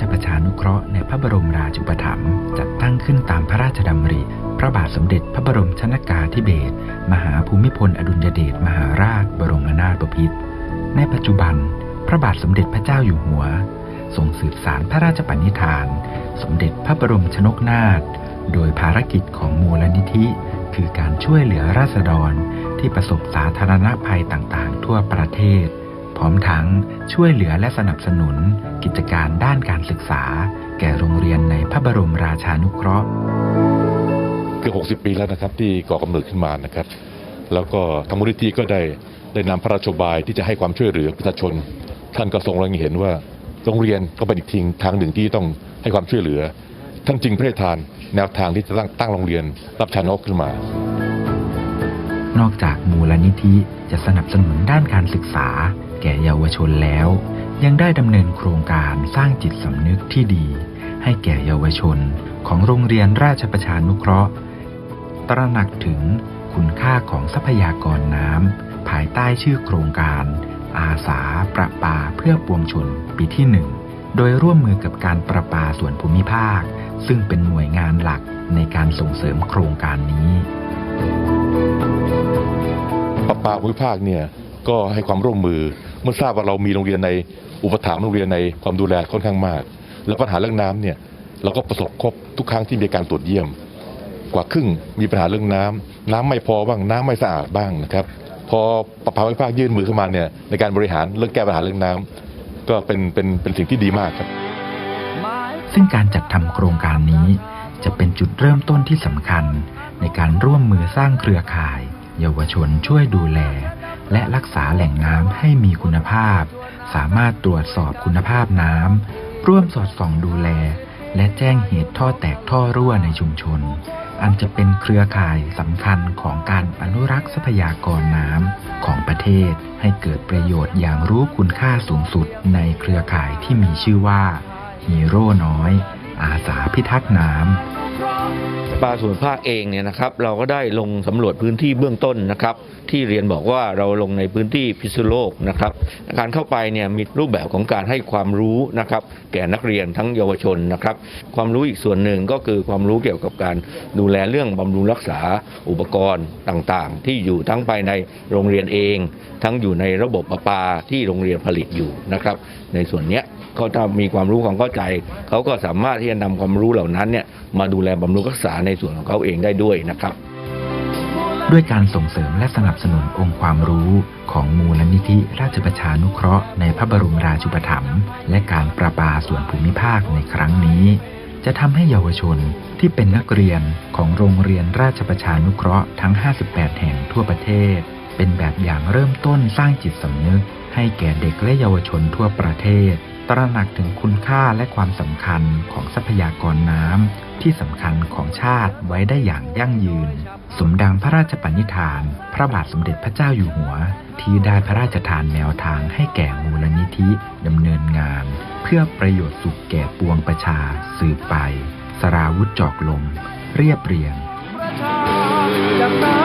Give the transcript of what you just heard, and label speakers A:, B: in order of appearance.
A: ชประชานุเคราะห์ในพระบรมราชูปถัมภ์จัดตั้งขึ้นตามพระราชดำริ พระบาทสมเด็จพระบรมชนากาธิเบศรมหาภูมิพลอดุลยเดชมหาราชบรมนาถบพิตรในปัจจุบัน พระบาทสมเด็จพระเจ้าอยู่หัวทรงสืบสารพระราชปณิธาน สมเด็จพระบรมชนกนาถโดยภารกิจของมูลนิธิ คือการช่วยเหลือราษฎรที่ประสบสาธารณภัยต่างๆ ทั่วประเทศ ร้อมทั้งช่วยเหลือและสนับสนุน กิจการด้านการศึกษา แก่โรงเรียนในพระบรมราชานุเคราะห์
B: เกือบ60 ปีแล้วนะครับที่ก่อกำเนิดขึ้นมานะครับ แล้วก็ทางมูลนิธิก็ได้ได้นำพระราชบายที่จะให้ความช่วยเหลือประชาชน ท่านก็ทรงแรงเห็นว่าโรงเรียนก็เป็นอีกทิงทางหนึ่งที่ต้องให้ความช่วยเหลือ ท่านจึงพระราชทานแนวทางที่จะตั้งตั้งโรงเรียน รับชานกขึ้นมา
A: นอกจากมูลนิธิจะสนับสนุนด้านการศึกษา แก่เยาวชนแล้ว ยังได้ดำเนินโครงการสร้างจิตสำนึกที่ดี ให้แก่เยาวชนของโรงเรียนราชประชานุเคราะห์ ตระหนักถึงคุณค่าของทรัพยากรน้ำภายใต้ชื่อโครงการ อาสาประปาเพื่อปวงชนปีที่หนึ่งโดยร่วมมือกับการประปาส่วนภูมิภาค ซึ่งเป็นหน่วยงานหลักในการส่งเสริมโครงการนี้
B: ปปาภูมิภาคเนี่ยก็ให้ความร่วมมือ เมื่อทราบว่าเรามีโรงเรียนในอุปถัมภ์โรงเรียนในความดูแลค่อนข้างมาก แล้วปัญหาเรื่องน้ำเนี่ยเราก็ประสบครบทุกครั้งที่มีการตรวจเยี่ยม กว่าครึ่งมีปัญหาเรื่องน้ำน้ำไม่พอบ้างน้ำไม่สะอาดบ้างนะครับ พอปปาภูมิภาคยื่นมือเข้ามาเนี่ยในการบริหารเรื่องแก้ปัญหาเรื่องน้ำก็เป็นเป็นเป็นสิ่งที่ดีมากครับ
A: ซึ่งการจัดทำโครงการนี้ จะเป็นจุดเริ่มต้นที่สำคัญ ในการร่วมมือสร้างเครือข่าย เยาวชนช่วยดูแล และรักษาแหล่งน้ำให้มีคุณภาพ สามารถตรวจสอบคุณภาพน้ำร่วมสอดส่องดูแล และแจ้งเหตุท่อแตกท่อรั่วในชุมชน อันจะเป็นเครือข่ายสำคัญของการอนุรักษ์ทรัพยากรน้ำของประเทศ ให้เกิดประโยชน์อย่างรู้คุณค่าสูงสุดในเครือข่ายที่มีชื่อว่าฮีโร่น้อย อาสาพิทักษ์น้ำ
C: ปลาส่วนภาคเองเนี่ยนะครับเราก็ได้ลงสำรวจพื้นที่เบื้องต้นนะครับ ที่เรียนบอกว่าเราลงในพื้นที่พิษณุโลกนะครับการเข้าไปเนี่ยมีรูปแบบของการให้ความรู้นะครับแก่นักเรียนทั้งเยาวชนนะครับ ความรู้อีกส่วนหนึ่งก็คือความรู้เกี่ยวกับการดูแลเรื่องบำรุงรักษาอุปกรณ์ต่างๆ ที่อยู่ทั้งภายในโรงเรียนเอง ทั้งอยู่ในระบบประปาที่โรงเรียนผลิตอยู่นะครับ ในส่วนนี้เขาถ้ามีความรู้ความเข้าใจ เขาก็สามารถที่จะนำความรู้เหล่านั้นเนี่ยมาดูแลบำรุงรักษาในส่วนของเขาเองได้ด้วยนะครับ
A: ด้วยการส่งเสริมและสนับสนุนองค์ความรู้ของมูลนิธิราชประชานุเคราะห์ในพระบรมราชูปถัมภ์และการประปาส่วนภูมิภาคในครั้งนี้ จะทำให้เยาวชนที่เป็นนักเรียนของโรงเรียนราชประชานุเคราะห์ทั้ง 58 แห่งทั่วประเทศ เป็นแบบอย่างเริ่มต้นสร้างจิตสำนึก ให้แก่เด็กและเยาวชนทั่วประเทศ ตระหนักถึงคุณค่าและความสำคัญของทรัพยากรน้ำ ที่สำคัญของชาติไว้ได้อย่างยั่งยืน สมดังพระราชปณิธาน พระบาทสมเด็จพระเจ้าอยู่หัว ที่ได้พระราชทานแนวทางให้แก่มูลนิธิดำเนินงาน เพื่อประโยชน์สุขแก่ปวงประชา สืบไป สราวุธจอกลม เรียบเรียง
D: จากนา